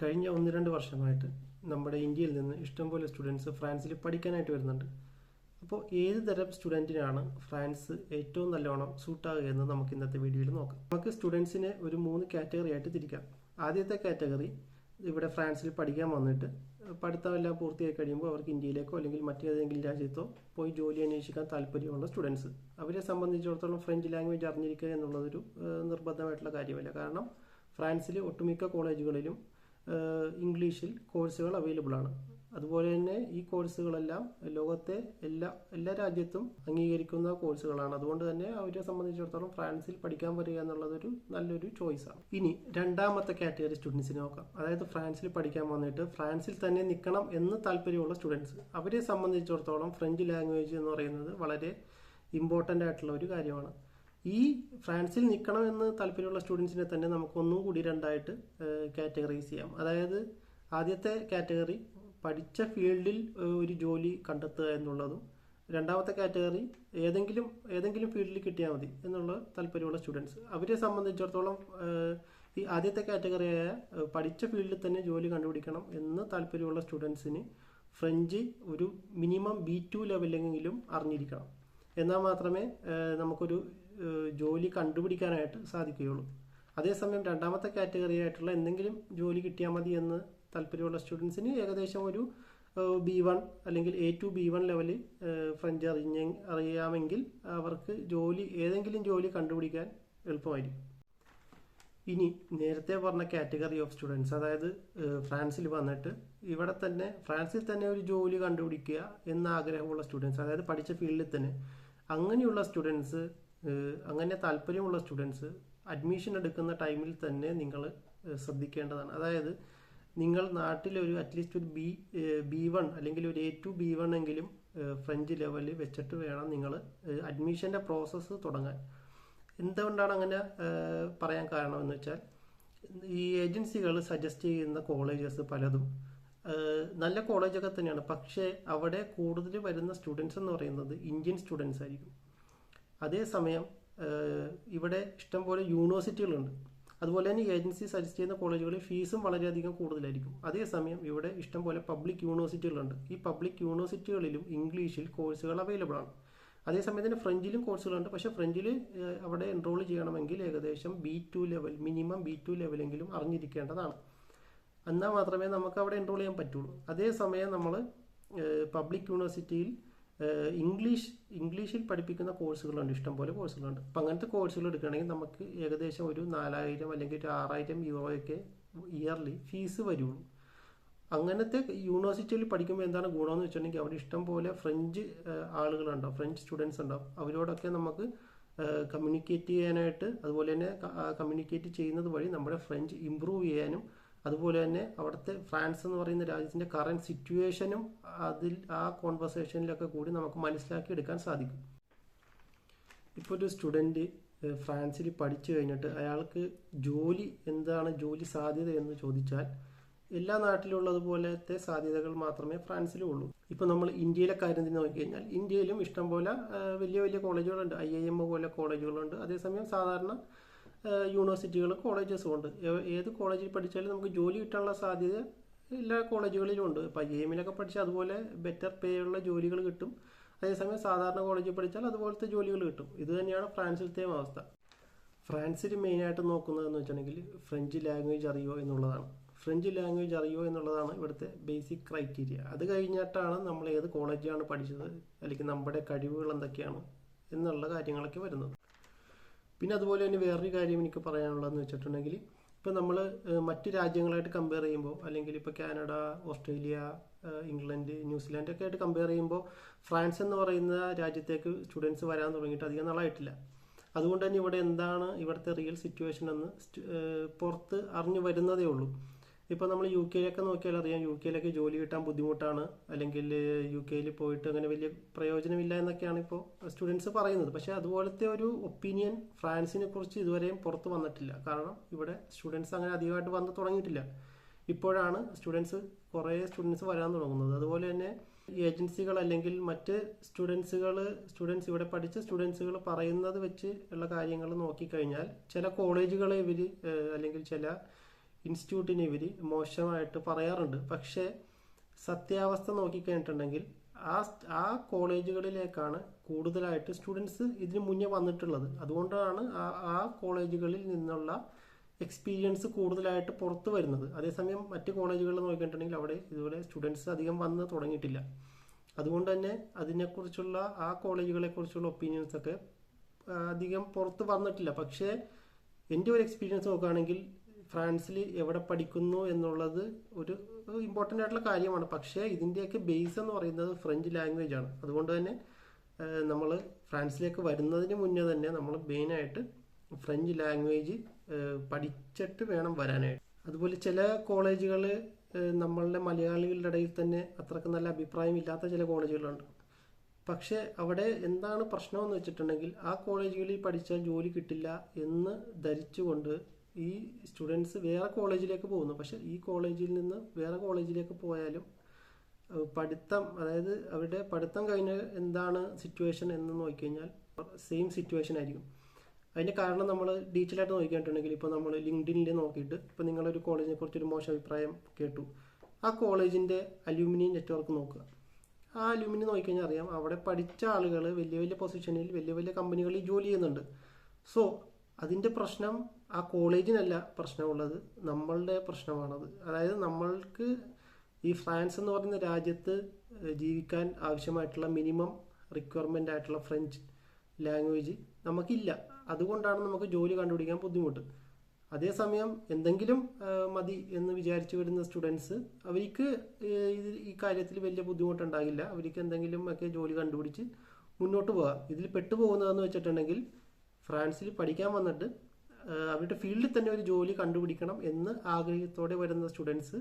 കഴിഞ്ഞ ഒന്ന് രണ്ട് വർഷമായിട്ട് നമ്മുടെ ഇന്ത്യയിൽ നിന്ന് ഇഷ്ടംപോലെ സ്റ്റുഡൻസ് ഫ്രാൻസിൽ പഠിക്കാനായിട്ട് വരുന്നുണ്ട്. അപ്പോൾ ഏത് തരം സ്റ്റുഡന്റിനാണ് ഫ്രാൻസ് ഏറ്റവും നല്ലോണം സൂട്ടാകുക എന്ന് നമുക്ക് ഇന്നത്തെ വീഡിയോയിൽ നോക്കാം. നമുക്ക് സ്റ്റുഡൻസിനെ ഒരു മൂന്ന് കാറ്റഗറി ആയിട്ട് തിരിക്കാം. ആദ്യത്തെ കാറ്റഗറി ഇവിടെ ഫ്രാൻസിൽ പഠിക്കാൻ വന്നിട്ട് പഠിത്തമെല്ലാം പൂർത്തിയായി കഴിയുമ്പോൾ അവർക്ക് ഇന്ത്യയിലേക്കോ അല്ലെങ്കിൽ മറ്റേതെങ്കിലും രാജ്യത്തോ പോയി ജോലി അന്വേഷിക്കാൻ താല്പര്യമുള്ള സ്റ്റുഡൻസ് അവരെ സംബന്ധിച്ചിടത്തോളം ഫ്രഞ്ച് ലാംഗ്വേജ് അറിഞ്ഞിരിക്കുക എന്നുള്ളതൊരു നിർബന്ധമായിട്ടുള്ള കാര്യമല്ല. കാരണം ഫ്രാൻസിലെ ഒട്ടുമിക്ക കോളേജുകളിലും ഇംഗ്ലീഷിൽ കോഴ്സുകൾ അവൈലബിൾ ആണ്. അതുപോലെ തന്നെ ഈ കോഴ്സുകളെല്ലാം ലോകത്തെ എല്ലാ എല്ലാ രാജ്യത്തും അംഗീകരിക്കുന്ന കോഴ്സുകളാണ്. അതുകൊണ്ട് തന്നെ അവരെ സംബന്ധിച്ചിടത്തോളം ഫ്രാൻസിൽ പഠിക്കാൻ വരിക എന്നുള്ളതൊരു നല്ലൊരു ചോയ്സാണ് ഇനി രണ്ടാമത്തെ കാറ്റഗറി സ്റ്റുഡൻസിനെ നോക്കാം. അതായത് ഫ്രാൻസിൽ പഠിക്കാൻ വന്നിട്ട് ഫ്രാൻസിൽ തന്നെ നിൽക്കണം എന്ന് താല്പര്യമുള്ള സ്റ്റുഡൻസ് അവരെ സംബന്ധിച്ചിടത്തോളം ഫ്രഞ്ച് ലാംഗ്വേജ് എന്ന് പറയുന്നത് വളരെ ഇമ്പോർട്ടന്റ് ആയിട്ടുള്ള ഒരു കാര്യമാണ്. ഈ ഫ്രാൻസിൽ നിൽക്കണം എന്ന് താല്പര്യമുള്ള സ്റ്റുഡൻസിനെ തന്നെ നമുക്ക് ഒന്നും കൂടി രണ്ടായിട്ട് കാറ്റഗറൈസ് ചെയ്യാം. അതായത് ആദ്യത്തെ കാറ്റഗറി പഠിച്ച ഫീൽഡിൽ ഒരു ജോലി കണ്ടെത്തുക എന്നുള്ളതും രണ്ടാമത്തെ കാറ്റഗറി ഏതെങ്കിലും ഏതെങ്കിലും ഫീൽഡിൽ കിട്ടിയാൽ മതി എന്നുള്ള താല്പര്യമുള്ള സ്റ്റുഡൻസ്. അവരെ സംബന്ധിച്ചിടത്തോളം ഈ ആദ്യത്തെ കാറ്റഗറിയായ പഠിച്ച ഫീൽഡിൽ തന്നെ ജോലി കണ്ടുപിടിക്കണം എന്ന് താല്പര്യമുള്ള സ്റ്റുഡൻസിന് ഫ്രഞ്ച് ഒരു മിനിമം ബി ടു ലെവലെങ്കിലും അറിഞ്ഞിരിക്കണം. എന്നാൽ മാത്രമേ നമുക്കൊരു ജോലി കണ്ടുപിടിക്കാനായിട്ട് സാധിക്കുകയുള്ളൂ. അതേസമയം രണ്ടാമത്തെ കാറ്റഗറി ആയിട്ടുള്ള എന്തെങ്കിലും ജോലി കിട്ടിയാൽ മതി എന്ന് താല്പര്യമുള്ള സ്റ്റുഡൻസിന് ഏകദേശം ഒരു ബി വൺ അല്ലെങ്കിൽ എ ടു ബി വൺ ലെവലിൽ ഫ്രഞ്ച് അറിഞ്ഞ അറിയാമെങ്കിൽ അവർക്ക് ജോലി ഏതെങ്കിലും ജോലി കണ്ടുപിടിക്കാൻ എളുപ്പമായിരിക്കും. ഇനി നേരത്തെ പറഞ്ഞ കാറ്റഗറി ഓഫ് സ്റ്റുഡൻസ് അതായത് ഫ്രാൻസിൽ വന്നിട്ട് ഇവിടെ തന്നെ ഫ്രാൻസിൽ തന്നെ ഒരു ജോലി കണ്ടുപിടിക്കുക എന്ന ആഗ്രഹമുള്ള സ്റ്റുഡൻസ് അതായത് പഠിച്ച ഫീൽഡിൽ തന്നെ അങ്ങനെയുള്ള സ്റ്റുഡൻസ് അങ്ങനെ താല്പര്യമുള്ള സ്റ്റുഡൻസ് അഡ്മിഷൻ എടുക്കുന്ന ടൈമിൽ തന്നെ നിങ്ങൾ ശ്രദ്ധിക്കേണ്ടതാണ്. അതായത് നിങ്ങൾ നാട്ടിലൊരു അറ്റ്ലീസ്റ്റ് ഒരു ബി ബി വൺ അല്ലെങ്കിൽ ഒരു എ ടു ബി വൺ എങ്കിലും ഫ്രഞ്ച് ലെവലിൽ വെച്ചിട്ട് വേണം നിങ്ങൾ അഡ്മിഷന്റെ പ്രോസസ്സ് തുടങ്ങാൻ. എന്തുകൊണ്ടാണ് അങ്ങനെ പറയാൻ കാരണം എന്ന് വെച്ചാൽ ഈ ഏജൻസികൾ സജസ്റ്റ് ചെയ്യുന്ന കോളേജസ് പലതും. നല്ല കോളേജൊക്കെ തന്നെയാണ്. പക്ഷേ അവിടെ കൂടുതൽ വരുന്ന സ്റ്റുഡൻസ് എന്ന് പറയുന്നത് ഇന്ത്യൻ സ്റ്റുഡൻസ് ആയിരിക്കും. അതേസമയം ഇവിടെ ഇഷ്ടംപോലെ യൂണിവേഴ്സിറ്റികളുണ്ട് അതുപോലെ തന്നെ ഏജൻസി സജസ്റ്റ് ചെയ്യുന്ന കോളേജുകളിൽ ഫീസും വളരെയധികം കൂടുതലായിരിക്കും. അതേസമയം ഇവിടെ ഇഷ്ടംപോലെ പബ്ലിക് യൂണിവേഴ്സിറ്റികളുണ്ട് ഈ പബ്ലിക് യൂണിവേഴ്സിറ്റികളിലും ഇംഗ്ലീഷിൽ കോഴ്സുകൾ അവൈലബിൾ ആണ്. അതേസമയം തന്നെ ഫ്രഞ്ചിലും കോഴ്സുകളുണ്ട് പക്ഷേ ഫ്രഞ്ചിൽ അവിടെ എൻറോൾ ചെയ്യണമെങ്കിൽ ഏകദേശം B two level minimum B two ലെവലെങ്കിലും അറിഞ്ഞിരിക്കേണ്ടതാണ്. എന്നാൽ മാത്രമേ നമുക്ക് അവിടെ എൻറോൾ ചെയ്യാൻ പറ്റുള്ളൂ. അതേസമയം നമ്മൾ പബ്ലിക് യൂണിവേഴ്സിറ്റിയിൽ ഇംഗ്ലീഷ് ഇംഗ്ലീഷിൽ പഠിപ്പിക്കുന്ന കോഴ്സുകളുണ്ട് ഇഷ്ടംപോലെ കോഴ്സുകളുണ്ട് അപ്പം അങ്ങനത്തെ കോഴ്സുകൾ എടുക്കുകയാണെങ്കിൽ നമുക്ക് ഏകദേശം ഒരു നാലായിരം അല്ലെങ്കിൽ ഒരു ആറായിരം യൂറോയൊക്കെ ഇയർലി ഫീസ് വരുള്ളൂ. അങ്ങനത്തെ യൂണിവേഴ്സിറ്റിയിൽ പഠിക്കുമ്പോൾ എന്താണ് ഗുണമെന്ന് വെച്ചിട്ടുണ്ടെങ്കിൽ അവിടെ ഇഷ്ടം പോലെ ഫ്രഞ്ച് ആളുകളുണ്ടാവും. ഫ്രഞ്ച് സ്റ്റുഡൻസ് ഉണ്ടാവും. അവരോടൊക്കെ നമുക്ക് കമ്മ്യൂണിക്കേറ്റ് ചെയ്യാനായിട്ട് അതുപോലെ തന്നെ കമ്മ്യൂണിക്കേറ്റ് ചെയ്യുന്നത് വഴി നമ്മുടെ ഫ്രഞ്ച് ഇമ്പ്രൂവ് ചെയ്യാനും അതുപോലെ തന്നെ അവിടുത്തെ ഫ്രാൻസ് എന്ന് പറയുന്ന രാജ്യത്തിന്റെ കറണ്ട് സിറ്റുവേഷനും അതിൽ ആ കോൺവെർസേഷനിലൊക്കെ കൂടി നമുക്ക് മനസ്സിലാക്കി എടുക്കാൻ സാധിക്കും. ഇപ്പോൾ ഒരു സ്റ്റുഡന്റ് ഫ്രാൻസിൽ പഠിച്ചു കഴിഞ്ഞിട്ട് അയാൾക്ക് ജോലി എന്താണ് ജോലി സാധ്യത എന്ന് ചോദിച്ചാൽ എല്ലാ നാട്ടിലുള്ളതുപോലത്തെ സാധ്യതകൾ മാത്രമേ ഫ്രാൻസിലും ഉള്ളൂ ഇപ്പോൾ നമ്മൾ ഇന്ത്യയിലെ കാര്യം തന്നെ നോക്കിക്കഴിഞ്ഞാൽ ഇന്ത്യയിലും ഇഷ്ടംപോലെ വലിയ വലിയ കോളേജുകളുണ്ട് ഐ ഐ എം പോലെ കോളേജുകളുണ്ട് അതേസമയം സാധാരണ യൂണിവേഴ്സിറ്റികൾ കോളേജസും ഉണ്ട്. ഏത് കോളേജിൽ പഠിച്ചാലും നമുക്ക് ജോലി കിട്ടാനുള്ള സാധ്യത എല്ലാ കോളേജുകളിലും ഉണ്ട്. ഇപ്പോൾ ഐ എമ്മിലൊക്കെ പഠിച്ചാൽ അതുപോലെ ബെറ്റർ പേ ഉള്ള ജോലികൾ കിട്ടും. അതേസമയം സാധാരണ കോളേജിൽ പഠിച്ചാൽ അതുപോലത്തെ ജോലികൾ കിട്ടും. ഇത് തന്നെയാണ് ഫ്രാൻസിലത്തെയും അവസ്ഥ. ഫ്രാൻസിൽ മെയിനായിട്ട് നോക്കുന്നതെന്ന് വെച്ചിട്ടുണ്ടെങ്കിൽ ഫ്രഞ്ച് ലാംഗ്വേജ് അറിയോ എന്നുള്ളതാണ്. ഫ്രഞ്ച് ലാംഗ്വേജ് അറിയോ എന്നുള്ളതാണ് ഇവിടുത്തെ ബേസിക് ക്രൈറ്റീരിയ അത് കഴിഞ്ഞിട്ടാണ് നമ്മൾ ഏത് കോളേജാണ് പഠിച്ചത് അല്ലെങ്കിൽ നമ്മുടെ കഴിവുകൾ എന്തൊക്കെയാണ് എന്നുള്ള കാര്യങ്ങളൊക്കെ വരുന്നത്. പിന്നെ അതുപോലെ തന്നെ വേറൊരു കാര്യം എനിക്ക് പറയാനുള്ളതെന്ന് വെച്ചിട്ടുണ്ടെങ്കിൽ ഇപ്പോൾ നമ്മൾ മറ്റു രാജ്യങ്ങളായിട്ട് കമ്പയർ ചെയ്യുമ്പോൾ അല്ലെങ്കിൽ ഇപ്പോൾ കാനഡ ഓസ്ട്രേലിയ ഇംഗ്ലണ്ട് ന്യൂസിലാൻഡ് ഒക്കെ ആയിട്ട് കമ്പയർ ചെയ്യുമ്പോൾ ഫ്രാൻസ് എന്ന് പറയുന്ന രാജ്യത്തേക്ക് സ്റ്റുഡൻസ് വരാൻ തുടങ്ങിയിട്ട് അധികം നാളായിട്ടില്ല. അതുകൊണ്ട് തന്നെ ഇവിടെ എന്താണ് ഇവിടുത്തെ റിയൽ സിറ്റുവേഷൻ എന്ന് പുറത്ത് അറിഞ്ഞു വരുന്നതേ ഉള്ളൂ. ഇപ്പോൾ നമ്മൾ യു കെയിലൊക്കെ നോക്കിയാൽ അറിയാം. യു കെയിലൊക്കെ ജോലി കിട്ടാൻ ബുദ്ധിമുട്ടാണ്. അല്ലെങ്കിൽ യു കെയിൽ പോയിട്ട് അങ്ങനെ വലിയ പ്രയോജനമില്ല എന്നൊക്കെയാണ് ഇപ്പോൾ സ്റ്റുഡൻസ് പറയുന്നത്. പക്ഷേ അതുപോലത്തെ ഒരു ഒപ്പീനിയൻ ഫ്രാൻസിനെ കുറിച്ച് ഇതുവരെയും പുറത്ത് വന്നിട്ടില്ല. കാരണം ഇവിടെ സ്റ്റുഡൻസ് അങ്ങനെ അധികമായിട്ട് വന്ന് തുടങ്ങിയിട്ടില്ല. ഇപ്പോഴാണ് സ്റ്റുഡൻസ് കുറേ സ്റ്റുഡൻസ് വരാൻ തുടങ്ങുന്നത്. അതുപോലെ തന്നെ ഏജൻസികൾ അല്ലെങ്കിൽ മറ്റ് സ്റ്റുഡൻസുകൾ സ്റ്റുഡൻസ് ഇവിടെ പഠിച്ച സ്റ്റുഡൻസുകൾ പറയുന്നത് വെച്ച് ഉള്ള കാര്യങ്ങൾ നോക്കിക്കഴിഞ്ഞാൽ ചില കോളേജുകളെ ഇവർ അല്ലെങ്കിൽ ചില ഇൻസ്റ്റിറ്റ്യൂട്ടിനെ ഇവർ മോശമായിട്ട് പറയാറുണ്ട്. പക്ഷേ സത്യാവസ്ഥ നോക്കിക്കഴിഞ്ഞിട്ടുണ്ടെങ്കിൽ ആ ആ കോളേജുകളിലേക്കാണ് കൂടുതലായിട്ട് സ്റ്റുഡൻസ് ഇതിന് മുന്നേ വന്നിട്ടുള്ളത്. അതുകൊണ്ടാണ് ആ ആ കോളേജുകളിൽ നിന്നുള്ള എക്സ്പീരിയൻസ് കൂടുതലായിട്ട് പുറത്തു വരുന്നത്. അതേസമയം മറ്റ് കോളേജുകളിൽ നോക്കിയിട്ടുണ്ടെങ്കിൽ അവിടെ ഇതുപോലെ സ്റ്റുഡൻസ് അധികം വന്ന് തുടങ്ങിയിട്ടില്ല. അതുകൊണ്ട് തന്നെ അതിനെക്കുറിച്ചുള്ള ആ കോളേജുകളെക്കുറിച്ചുള്ള ഒപ്പീനിയൻസ് ഒക്കെ അധികം പുറത്ത് വന്നിട്ടില്ല. പക്ഷേ എന്റെ ഒരു എക്സ്പീരിയൻസ് നോക്കുകയാണെങ്കിൽ ഫ്രാൻസിൽ എവിടെ പഠിക്കുന്നു എന്നുള്ളത് ഒരു ഇമ്പോർട്ടന്റ് ആയിട്ടുള്ള കാര്യമാണ്. പക്ഷേ ഇതിന്റെയൊക്കെ ബേസ് എന്ന് പറയുന്നത് ഫ്രഞ്ച് ലാംഗ്വേജ് ആണ്. അതുകൊണ്ട് തന്നെ നമ്മൾ ഫ്രാൻസിലേക്ക് വരുന്നതിന് മുന്നേ തന്നെ നമ്മൾ മെയിനായിട്ട് ഫ്രഞ്ച് ലാംഗ്വേജ് പഠിച്ചിട്ട് വേണം വരാനായിട്ട്. അതുപോലെ ചില കോളേജുകൾ നമ്മളുടെ മലയാളികളുടെ ഇടയിൽ തന്നെ അത്രയ്ക്ക് നല്ല അഭിപ്രായം ഇല്ലാത്ത ചില കോളേജുകളുണ്ട്. പക്ഷേ അവിടെ എന്താണ് പ്രശ്നമെന്ന് വെച്ചിട്ടുണ്ടെങ്കിൽ ആ കോളേജുകളിൽ പഠിച്ചാൽ ജോലി കിട്ടില്ല എന്ന് ധരിച്ചുകൊണ്ട് ഈ സ്റ്റുഡൻസ് വേറെ കോളേജിലേക്ക് പോകുന്നു. പക്ഷേ ഈ കോളേജിൽ നിന്ന് വേറെ കോളേജിലേക്ക് പോയാലും പഠിത്തം അതായത് അവരുടെ പഠിത്തം കഴിഞ്ഞ എന്താണ് സിറ്റുവേഷൻ എന്ന് നോക്കിക്കഴിഞ്ഞാൽ സെയിം സിറ്റുവേഷൻ ആയിരിക്കും. അതിന്റെ കാരണം നമ്മൾ ഡീറ്റെയിൽ ആയിട്ട് നോക്കിയിട്ടുണ്ടെങ്കിൽ ഇപ്പോൾ നമ്മൾ ലിങ്ക്ഡിനിൽ നോക്കിയിട്ട് ഇപ്പോൾ നിങ്ങളൊരു കോളേജിനെ കുറിച്ചൊരു മോശം അഭിപ്രായം കേട്ടു. ആ കോളേജിന്റെ അലൂമിനി നെറ്റ്വർക്ക് നോക്കുക. ആ അലൂമിനി നോക്കിക്കഴിഞ്ഞാൽ അറിയാം അവിടെ പഠിച്ച ആളുകൾ വലിയ വലിയ പൊസിഷനിൽ വലിയ വലിയ കമ്പനികളിൽ ജോലി ചെയ്യുന്നുണ്ട്. സോ അതിന്റെ പ്രശ്നം ആ കോളേജിനല്ല പ്രശ്നമുള്ളത്. നമ്മളുടെ പ്രശ്നമാണത്. അതായത് നമ്മൾക്ക് ഈ ഫ്രാൻസ് എന്ന് പറയുന്ന രാജ്യത്ത് ജീവിക്കാൻ ആവശ്യമായിട്ടുള്ള മിനിമം റിക്വയർമെന്റ് ആയിട്ടുള്ള ഫ്രഞ്ച് ലാംഗ്വേജ് നമുക്കില്ല. അതുകൊണ്ടാണ് നമുക്ക് ജോലി കണ്ടുപിടിക്കാൻ ബുദ്ധിമുട്ട്. അതേസമയം എന്തെങ്കിലും മതി എന്ന് വിചാരിച്ചു വരുന്ന സ്റ്റുഡൻസ് അവർക്ക് ഇത് ഈ കാര്യത്തിൽ വലിയ ബുദ്ധിമുട്ടുണ്ടാകില്ല. അവർക്ക് എന്തെങ്കിലും ഒക്കെ ജോലി കണ്ടുപിടിച്ച് മുന്നോട്ട് പോകാം. ഇതിൽ പെട്ടുപോകുന്നതെന്ന് വെച്ചിട്ടുണ്ടെങ്കിൽ ഫ്രാൻസിൽ പഠിക്കാൻ വന്നിട്ട് അവരുടെ ഫീൽഡിൽ തന്നെ ഒരു ജോലി കണ്ടുപിടിക്കണം എന്ന് ആഗ്രഹത്തോടെ വരുന്ന സ്റ്റുഡൻസ്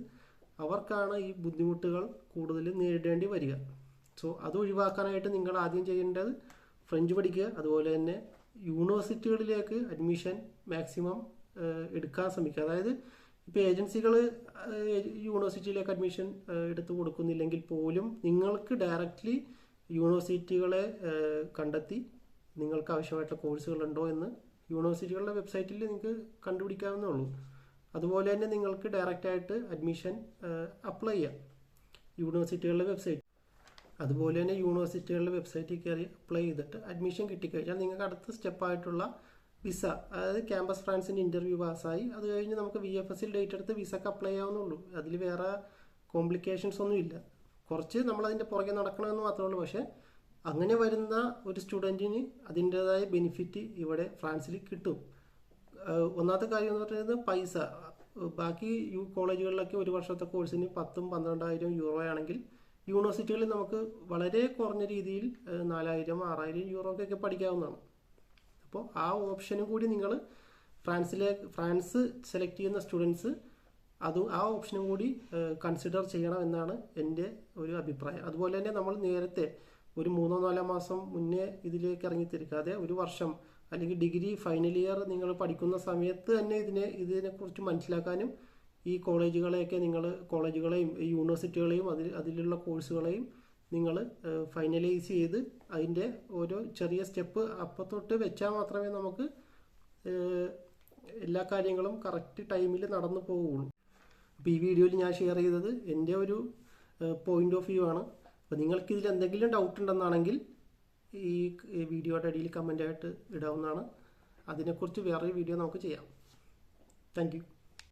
അവർക്കാണ് ഈ ബുദ്ധിമുട്ടുകൾ കൂടുതൽ നേരിടേണ്ടി വരിക. സോ അത് ഒഴിവാക്കാനായിട്ട് നിങ്ങൾ ആദ്യം ചെയ്യേണ്ടത് ഫ്രഞ്ച് പഠിക്കുക അതുപോലെ തന്നെ യൂണിവേഴ്സിറ്റികളിലേക്ക് അഡ്മിഷൻ മാക്സിമം എടുക്കാൻ ശ്രമിക്കുക. അതായത് ഇപ്പോൾ ഏജൻസികൾ യൂണിവേഴ്സിറ്റിയിലേക്ക് അഡ്മിഷൻ എടുത്തു കൊടുക്കുന്നില്ലെങ്കിൽ പോലും നിങ്ങൾക്ക് ഡയറക്റ്റ്ലി യൂണിവേഴ്സിറ്റികളെ കണ്ടെത്തി നിങ്ങൾക്ക് ആവശ്യമായിട്ടുള്ള കോഴ്സുകളുണ്ടോ എന്ന് യൂണിവേഴ്സിറ്റികളുടെ വെബ്സൈറ്റിൽ നിങ്ങൾക്ക് കണ്ടുപിടിക്കാവുന്നേ ഉള്ളൂ. അതുപോലെ തന്നെ നിങ്ങൾക്ക് ഡയറക്റ്റായിട്ട് അഡ്മിഷൻ അപ്ലൈ ചെയ്യാം. യൂണിവേഴ്സിറ്റികളുടെ വെബ്സൈറ്റ്. അതുപോലെ തന്നെ യൂണിവേഴ്സിറ്റികളുടെ വെബ്സൈറ്റിൽ കയറി അപ്ലൈ ചെയ്തിട്ട് അഡ്മിഷൻ കിട്ടിക്കഴിഞ്ഞാൽ നിങ്ങൾക്ക് അടുത്ത സ്റ്റെപ്പായിട്ടുള്ള വിസ അതായത് ക്യാമ്പസ് ഫ്രാൻസിന്റെ ഇന്റർവ്യൂ പാസ്സായി അത് കഴിഞ്ഞ് നമുക്ക് വി എഫ് എസിൽ ഡേറ്റ് എടുത്ത് വിസക്ക് അപ്ലൈ ചെയ്യാവുന്നുള്ളൂ അതിൽ വേറെ കോംപ്ലിക്കേഷൻസ് ഒന്നും ഇല്ല കുറച്ച് നമ്മളതിന്റെ പുറകെ നടക്കണമെന്ന് മാത്രമേ ഉള്ളൂ. പക്ഷേ അങ്ങനെ വരുന്ന ഒരു സ്റ്റുഡന്റിന് അതിന്റേതായ ബെനിഫിറ്റ് ഇവിടെ ഫ്രാൻസിൽ കിട്ടും. ഒന്നാമത്തെ കാര്യം എന്ന് പറയുന്നത് പൈസ. ബാക്കി യു കോളേജുകളിലൊക്കെ ഒരു വർഷത്തെ കോഴ്സിന് പത്തും പന്ത്രണ്ടായിരം യൂറോ ആണെങ്കിൽ യൂണിവേഴ്സിറ്റികളിൽ നമുക്ക് വളരെ കുറഞ്ഞ രീതിയിൽ നാലായിരം ആറായിരം യൂറോക്കൊക്കെ പഠിക്കാവുന്നതാണ്. അപ്പോൾ ആ ഓപ്ഷനും കൂടി നിങ്ങൾ ഫ്രാൻസിലെ ഫ്രാൻസ് സെലക്ട് ചെയ്യുന്ന സ്റ്റുഡൻസ് അത് ആ ഓപ്ഷനും കൂടി കൺസിഡർ ചെയ്യണം എന്നാണ് എന്റെ ഒരു അഭിപ്രായം. അതുപോലെ തന്നെ നമ്മൾ നേരത്തെ ഒരു മൂന്നോ നാലോ മാസം മുന്നേ ഇതിലേക്ക് ഇറങ്ങിത്തിരിക്കാതെ ഒരു വർഷം അല്ലെങ്കിൽ ഡിഗ്രി ഫൈനൽ ഇയർ നിങ്ങൾ പഠിക്കുന്ന സമയത്ത് തന്നെ ഇതിനെ ഇതിനെക്കുറിച്ച് മനസ്സിലാക്കാനും ഈ കോളേജുകളെയൊക്കെ നിങ്ങൾ കോളേജുകളെയും യൂണിവേഴ്സിറ്റികളെയും അതിൽ അതിലുള്ള കോഴ്സുകളെയും നിങ്ങൾ ഫൈനലൈസ് ചെയ്ത് അതിന്റെ ഓരോ ചെറിയ സ്റ്റെപ്പ് അപ്പത്തൊട്ട് വെച്ചാൽ മാത്രമേ നമുക്ക് എല്ലാ കാര്യങ്ങളും കറക്റ്റ് ടൈമിൽ നടന്നു പോവുകയുള്ളൂ. അപ്പോൾ ഈ വീഡിയോയിൽ ഞാൻ ഷെയർ ചെയ്തത് എന്റെ ഒരു പോയിന്റ് ഓഫ് വ്യൂ ആണ്. അപ്പോൾ നിങ്ങൾക്ക് ഇതിൽ എന്തെങ്കിലും ഡൗട്ട് ഉണ്ടെന്നാണെങ്കിൽ ഈ വീഡിയോയുടെ അടിയിൽ കമന്റായിട്ട് ഇടാവുന്നതാണ്. അതിനെക്കുറിച്ച് വേറൊരു വീഡിയോ നമുക്ക് ചെയ്യാം. താങ്ക്